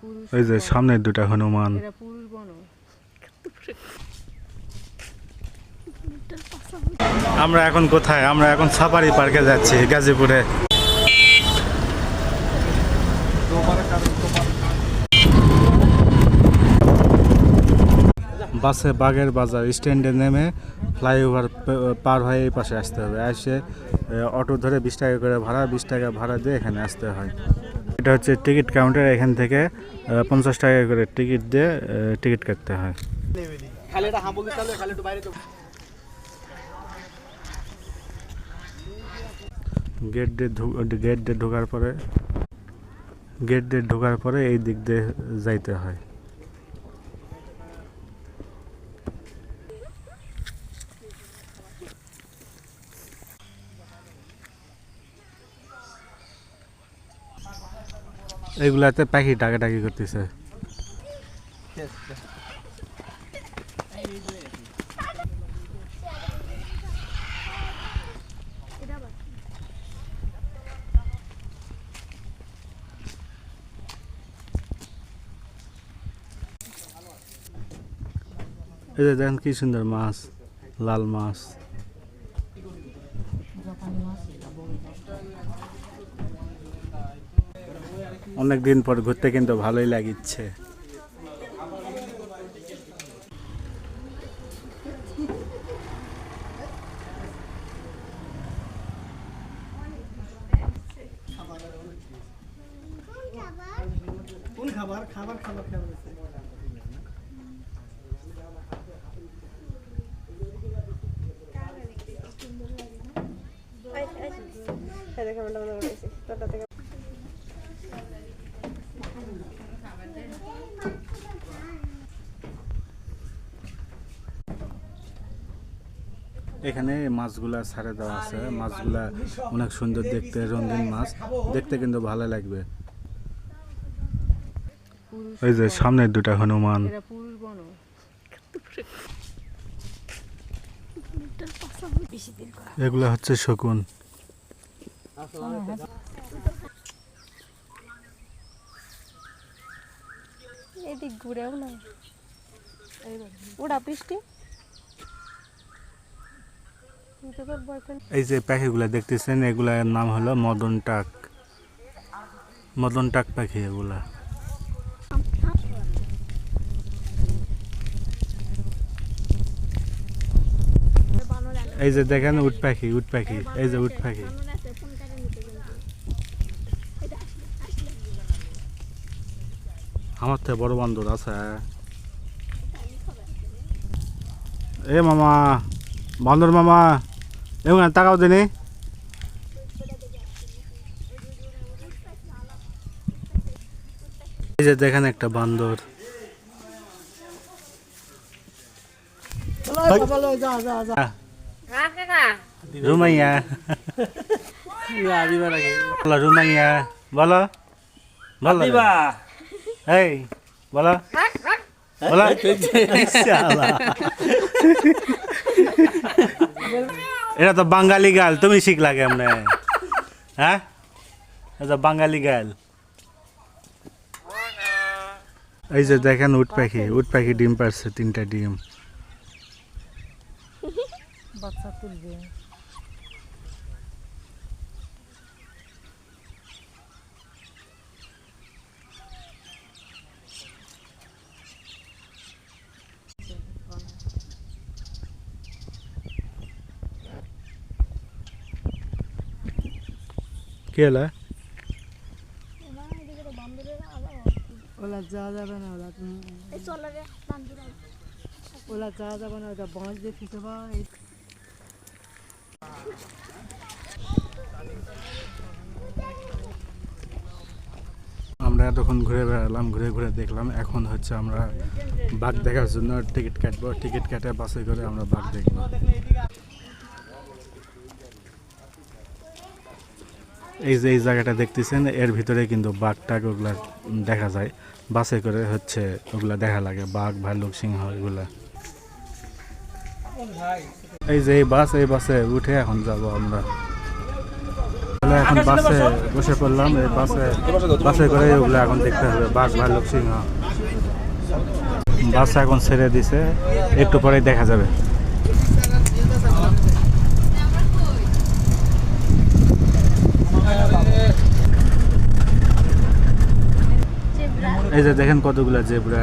পুরুষ ওই যে বন। সামনের দুটা হনুমান। এরা পুরুষ বন আমরা এখন কোথায়? আমরা এখন সাফারি পার্কে যাচ্ছি গাজীপুরে। বাসে বাগের বাজার স্ট্যান্ডে নেমে ফ্লাইওভার পার হয়ে এই পাশে আসতে হবে। এসে অটো ধরে বিশ টাকা করে ভাড়া বিশ টাকা ভাড়া দিয়ে এখানে আসতে হয়। এটা হচ্ছে টিকিট কাউন্টার এখান থেকে পঞ্চাশ টাকা করে টিকিট দিয়ে টিকিট কাটতে হয়। গেট দিয়ে গেট দিয়ে ঢোকার পরে গেট দিয়ে ঢোকার পরে এই দিক দিয়ে যাইতে হয়। এগুলাতে পাখি ডাকাডাকি করতেছে। এই যে দেখেন কি সুন্দর মাছ লাল মাছ। অনেক দিন পর ঘুরতে কিন্তু ভালোই লাগিচ্ছে কোন খাবার খাবার খাবার খাবার এখানে মাছগুলা ছাড়ে দেওয়া আছে। মাছগুলা অনেক সুন্দর দেখতে রঙিন মাছ। দেখতে কিন্তু ভালো লাগবে। ওই যে বন। সামনের দুটা হনুমান। এগুলো হচ্ছে শকুন। এদিক ঘুরেও না ওটা বৃষ্টি তুই তো তোর বয়ফ্রেন্ড এই যে পাখিগুলো দেখতেছেন, এগুলার নাম হলো মদন টাক। মদন টাক পাখি এগুলা। এই যে দেখেন উট পাখি উট পাখি, এই যে উট পাখি। আমার থেকে বড় বান্দর আছে। এ মামা, বান্দর মামা। এবং তাকাও দিনি এই যে দেখেন একটা বান্দর। যা যা যা। রুমাইয়া। বলো রুমাইয়া বলো বলো। এই বলো। বলো। শালা। এটা তো বাঙালি গাল তুমি শিখলা কেমনে? হ্যাঁ? এটা বাঙালি গাল। এই যে দেখেন উট পাখি উট পাখি ডিম পারছে তিনটা ডিম। বাচ্চা তুলবে। কি হলো ওলা যা যাবে না ওলা ওলা যা যাবে না ওটা বাঁশ দিয়ে আমরা এতক্ষণ ঘুরে বেড়ালাম ঘুরে ঘুরে দেখলাম এখন হচ্ছে আমরা বাঘ দেখার জন্য টিকিট কাটবো। টিকিট কেটে বাসে করে আমরা বাঘ দেখব। এই যে এই জায়গাটা দেখতেছেন এর ভিতরে কিন্তু বাঘ টাঘ ওগুলা দেখা যায়। বাসে করে হচ্ছে ওগুলা দেখা লাগে বাঘ ভাল্লুক সিংহ এগুলা। এই যে এই বাস এই বাসে উঠে এখন যাব আমরা। এখন বাসে বসে। পড়লাম এই বাসে বাসে করে ওগুলো এখন দেখতে হবে বাঘ ভাল্লুক সিংহ। বাস এখন ছেড়ে দিছে একটু পরেই দেখা যাবে। এই যে দেখেন কতগুলা জেব্রা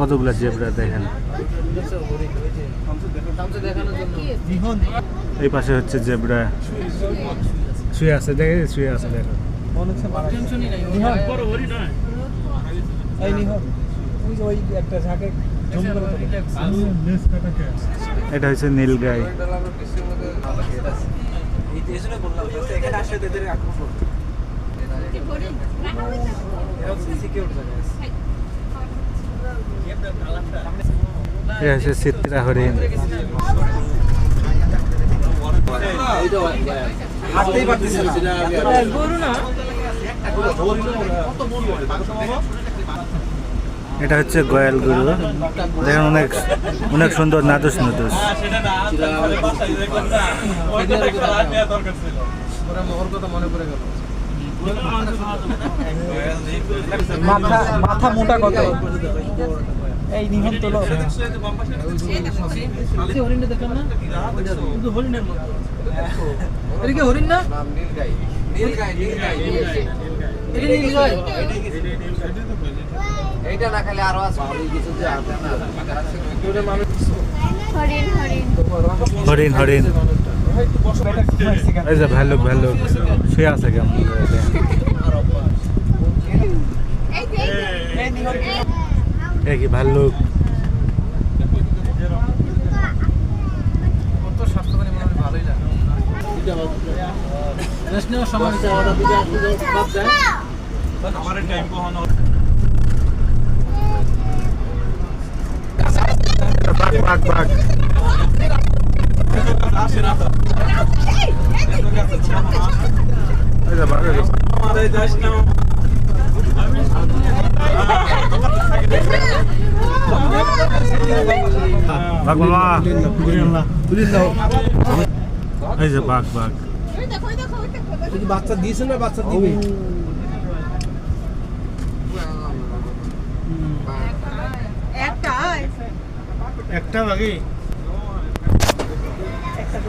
কতগুলা জেব্রা দেখেন। এই পাশে হচ্ছে জেব্রা। শুয়ে আছে দেখে শুয়ে আছে দেখো এটা হচ্ছে নীলগাই। এটা হচ্ছে চিত্রা হরিণ এটা হচ্ছে গয়াল গুরু। দেখেন অনেক অনেক সুন্দর নাদুস নাদুস। মাথা মাথা মোটা কত? এই নিহন তোলো এটা কি হরিণ না? এটা নীলগাই এইটা না খালি আরও আছে কিছু যে আছে না? হরিণ হরিণ। হরিণ হরিণ এই যে ভাল্লুক ভাল্লুক শুয়ে আছে কেমন? কি ভাল্লুক মনে হয় ভালোই লাগে রেস্ট নেওয়ার সময় হচ্ছে ওরা দুটো একটু বাদ দেয় বাঘ বাঘ বাঘ বাঘ, বাঘ। বাঘ মামা এই যে বাঘ বাঘ। বাচ্চা দিয়েছে না বাচ্চা দিবে? একটা বাঘই একটা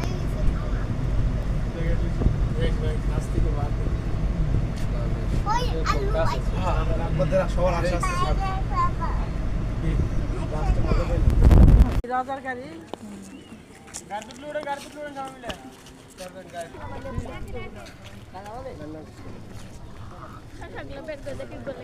তোকে ভালোবাসা দিল রাজার গাড়ি? থাকলে বের করে দেখি বলে